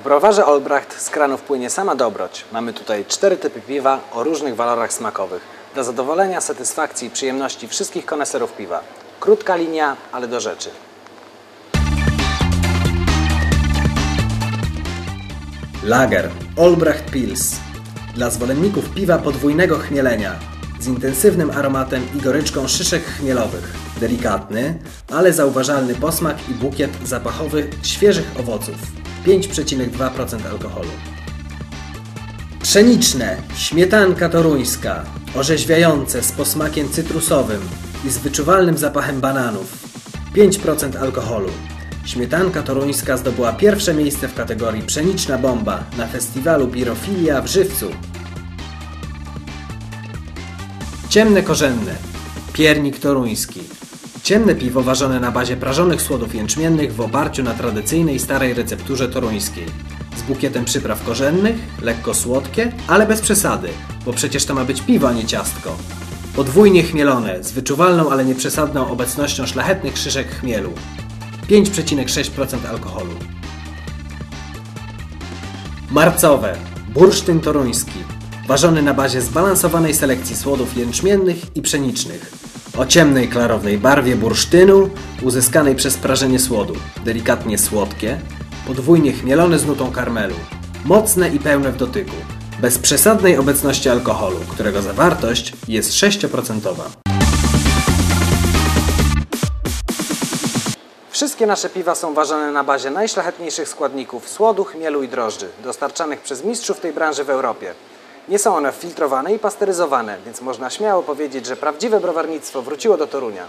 browarze Olbracht z kranów płynie sama dobroć. Mamy tutaj cztery typy piwa o różnych walorach smakowych. Dla zadowolenia, satysfakcji i przyjemności wszystkich koneserów piwa. Krótka linia, ale do rzeczy. Lager Olbracht Pils dla zwolenników piwa podwójnego chmielenia z intensywnym aromatem i goryczką szyszek chmielowych. Delikatny, ale zauważalny posmak i bukiet zapachowy świeżych owoców. 5,2% alkoholu. Pszeniczne, śmietanka toruńska, orzeźwiające z posmakiem cytrusowym i z wyczuwalnym zapachem bananów. 5% alkoholu. Śmietanka toruńska zdobyła pierwsze miejsce w kategorii Pszeniczna Bomba na festiwalu Birofilia w Żywcu. Ciemne korzenne. Piernik toruński. Ciemne piwo ważone na bazie prażonych słodów jęczmiennych w oparciu na tradycyjnej starej recepturze toruńskiej. Z bukietem przypraw korzennych, lekko słodkie, ale bez przesady, bo przecież to ma być piwo, a nie ciastko. Podwójnie chmielone, z wyczuwalną, ale nieprzesadną obecnością szlachetnych szyszek chmielu. 5,6% alkoholu. Marcowe. Bursztyn toruński. Ważony na bazie zbalansowanej selekcji słodów jęczmiennych i pszenicznych. O ciemnej, klarownej barwie bursztynu, uzyskanej przez prażenie słodu. Delikatnie słodkie, podwójnie chmielone z nutą karmelu. Mocne i pełne w dotyku. Bez przesadnej obecności alkoholu, którego zawartość jest 6%. Wszystkie nasze piwa są ważone na bazie najszlachetniejszych składników słodu, chmielu i drożdży, dostarczanych przez mistrzów tej branży w Europie. Nie są one filtrowane i pasteryzowane, więc można śmiało powiedzieć, że prawdziwe browarnictwo wróciło do Torunia.